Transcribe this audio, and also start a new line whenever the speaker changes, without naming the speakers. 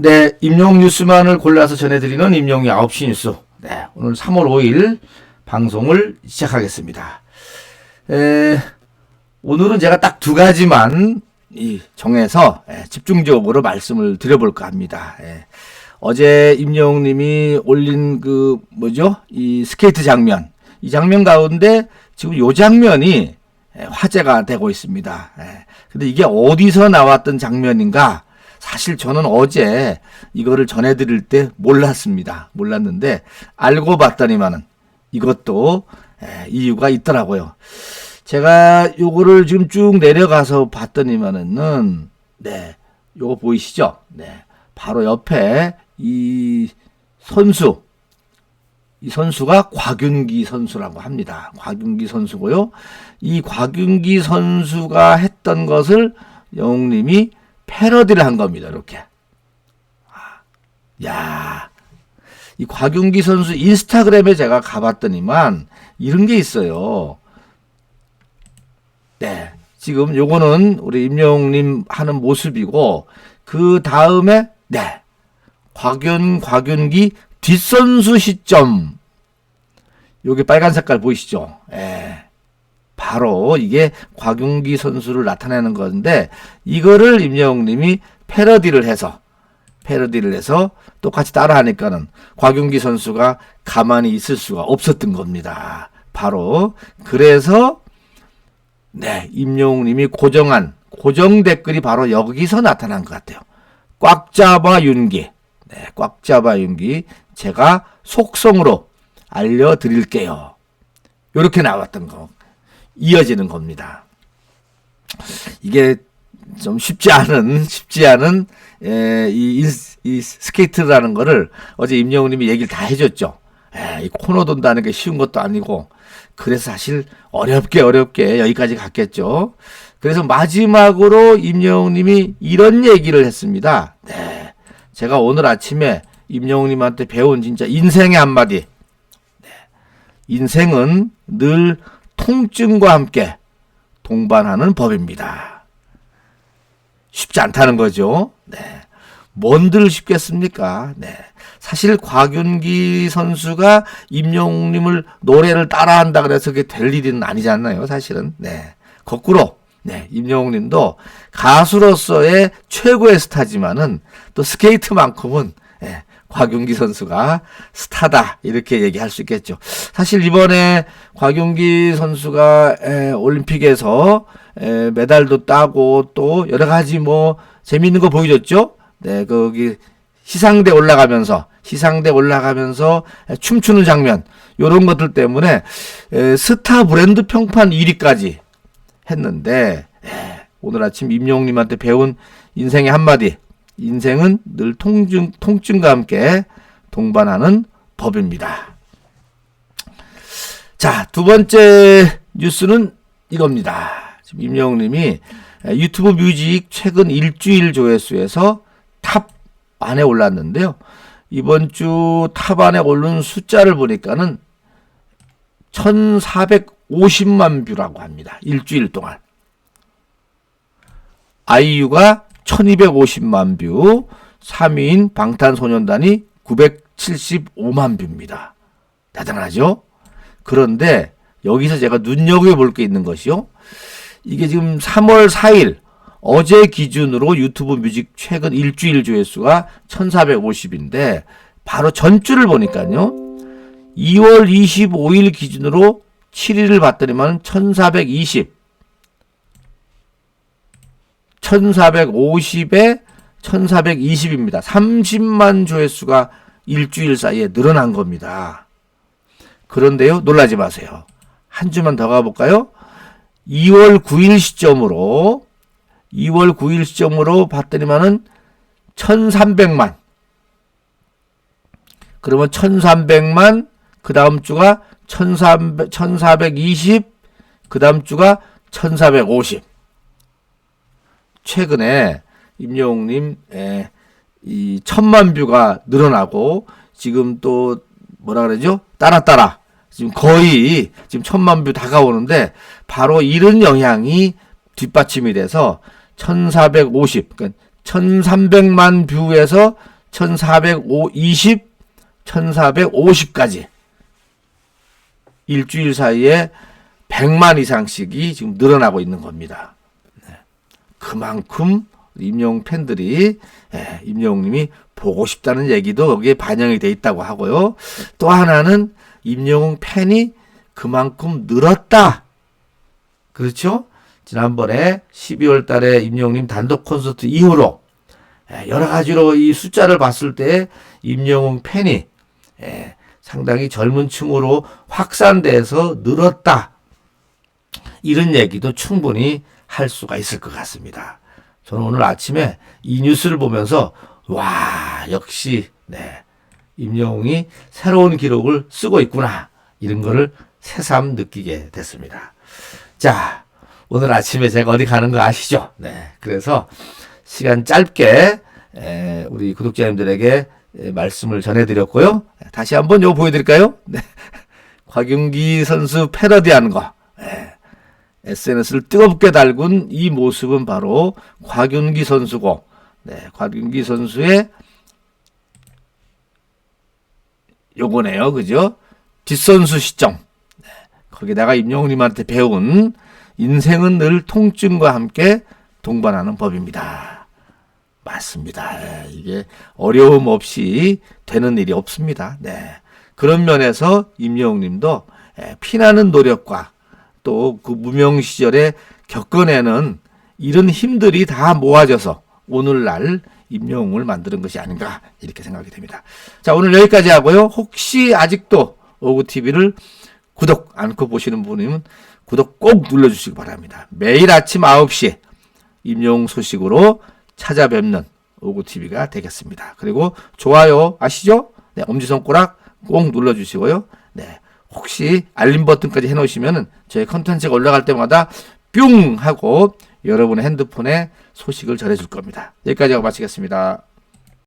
네, 임용 뉴스만을 골라서 전해드리는 임용이 9시 뉴스. 네, 오늘 3월 5일 방송을 시작하겠습니다. 에, 오늘은 제가 딱 두 가지만 이 정해서 예, 집중적으로 말씀을 드려볼까 합니다. 예. 어제 임영님이 올린 그 뭐죠? 이 스케이트 장면. 이 장면 가운데 지금 요 장면이 예, 화제가 되고 있습니다. 예. 근데 이게 어디서 나왔던 장면인가? 사실 저는 어제 이거를 전해드릴 때 몰랐습니다. 몰랐는데 알고 봤더니만은 이것도 예, 이유가 있더라고요. 제가 요거를 지금 쭉 내려가서 봤더니만은 네 요거 보이시죠? 네 바로 옆에 이 선수 이 선수가 곽윤기 선수라고 합니다. 곽윤기 선수고요. 이 곽윤기 선수가 했던 것을 영웅님이 패러디를 한 겁니다. 이렇게. 아, 야, 이 곽윤기 선수 인스타그램에 제가 가봤더니만 이런 게 있어요. 네. 지금 요거는 우리 임영웅님 하는 모습이고 그 다음에 네. 곽윤 곽윤기 뒷선수 시점 요게 빨간 색깔 보이시죠? 예. 바로 이게 곽윤기 선수를 나타내는 건데 이거를 임영웅님이 패러디를 해서 패러디를 해서 똑같이 따라하니까는 곽윤기 선수가 가만히 있을 수가 없었던 겁니다. 바로 그래서 네, 임영웅님이 고정한 고정 댓글이 바로 여기서 나타난 것 같아요. 꽉 잡아 윤기. 네, 꽉 잡아 윤기. 제가 속성으로 알려드릴게요. 이렇게 나왔던 거. 이어지는 겁니다. 이게 좀 쉽지 않은, 쉽지 않은, 에, 이, 인- 이 스케이트라는 거를 어제 임영웅님이 얘기를 다 해줬죠. 에, 이 코너 돈다는 게 쉬운 것도 아니고, 그래서 사실 어렵게 어렵게 여기까지 갔겠죠. 그래서 마지막으로 임영웅님이 이런 얘기를 했습니다. 네. 제가 오늘 아침에 임영웅님한테 배운 진짜 인생의 한마디. 네. 인생은 늘 통증과 함께 동반하는 법입니다. 쉽지 않다는 거죠. 네. 뭔들 쉽겠습니까? 네. 사실 곽윤기 선수가 임영웅님을 노래를 따라한다 그래서 그게 될 일은 아니잖아요. 사실은. 네. 거꾸로. 네. 임영웅 님도 가수로서의 최고의 스타지만은 또 스케이트만큼은 예, 곽윤기 선수가 스타다 이렇게 얘기할 수 있겠죠. 사실 이번에 곽윤기 선수가 에, 올림픽에서 에, 메달도 따고 또 여러 가지 뭐 재미있는 거 보여줬죠. 네, 거기 시상대 올라가면서 시상대 올라가면서 에, 춤추는 장면 요런 것들 때문에 에, 스타 브랜드 평판 1위까지 했는데 에, 오늘 아침 임영웅님한테 배운 인생의 한마디 인생은 늘 통증, 통증과 함께 동반하는 법입니다. 자, 두 번째 뉴스는 이겁니다. 지금 임영웅 님이 유튜브 뮤직 최근 일주일 조회수에서 탑 안에 올랐는데요. 이번 주 탑 안에 오른 숫자를 보니까는 1450만 뷰라고 합니다. 일주일 동안. 아이유가 1250만 뷰, 3위인 방탄소년단이 975만 뷰입니다. 대단하죠? 그런데 여기서 제가 눈여겨볼 게 있는 것이요. 이게 지금 3월 4일 어제 기준으로 유튜브 뮤직 최근 일주일 조회수가 1450인데 바로 전주를 보니까요. 2월 25일 기준으로 7일을 봤더니만 1420 1450에 1420입니다. 30만 조회수가 일주일 사이에 늘어난 겁니다. 그런데요, 놀라지 마세요. 한 주만 더 가볼까요? 2월 9일 시점으로, 2월 9일 시점으로 봤더니만은 1300만. 그러면 1300만, 그 다음 주가 1300, 1420, 그 다음 주가 1450. 최근에 임영웅님 에, 이 천만 뷰가 늘어나고 지금 또 뭐라 그러죠? 따라 따라 지금 거의 지금 천만 뷰 다가오는데 바로 이런 영향이 뒷받침이 돼서 1450 그러니까 1300만 뷰에서 1420, 1450까지 일주일 사이에 100만 이상씩이 지금 늘어나고 있는 겁니다. 네. 그만큼 임영웅 팬들이 예, 임영웅님이 보고 싶다는 얘기도 여기에 반영이 돼 있다고 하고요. 또 하나는 임영웅 팬이 그만큼 늘었다. 그렇죠? 지난번에 12월 달에 임영웅님 단독 콘서트 이후로 예, 여러 가지로 이 숫자를 봤을 때 임영웅 팬이 예, 상당히 젊은 층으로 확산돼서 늘었다. 이런 얘기도 충분히 할 수가 있을 것 같습니다. 저는 오늘 아침에 이 뉴스를 보면서 와 역시 네 임영웅이 새로운 기록을 쓰고 있구나 이런 거를 새삼 느끼게 됐습니다. 자 오늘 아침에 제가 어디 가는 거 아시죠? 네 그래서 시간 짧게 에, 우리 구독자님들에게 에, 말씀을 전해드렸고요. 다시 한번 요 보여드릴까요? 네. 곽윤기 선수 패러디하는 거. 예. SNS를 뜨겁게 달군 이 모습은 바로 곽윤기 선수고, 네, 곽윤기 선수의 요거네요, 그죠? 뒷선수 시점. 네, 거기다가 임영웅님한테 배운 인생은 늘 통증과 함께 동반하는 법입니다. 맞습니다. 예, 이게 어려움 없이 되는 일이 없습니다. 네. 그런 면에서 임영웅님도 예, 피나는 노력과 또 그 무명 시절에 겪어내는 이런 힘들이 다 모아져서 오늘날 임영웅을 만드는 것이 아닌가 이렇게 생각이 됩니다. 자 오늘 여기까지 하고요. 혹시 아직도 오구TV를 구독 않고 보시는 분이면 구독 꼭 눌러주시기 바랍니다. 매일 아침 9시 임영웅 소식으로 찾아뵙는 오구TV가 되겠습니다. 그리고 좋아요 아시죠? 네, 엄지손가락 꼭 눌러주시고요. 네, 혹시 알림 버튼까지 해놓으시면은 저희 컨텐츠가 올라갈 때마다 뿅 하고 여러분의 핸드폰에 소식을 전해줄 겁니다. 여기까지 하고 마치겠습니다.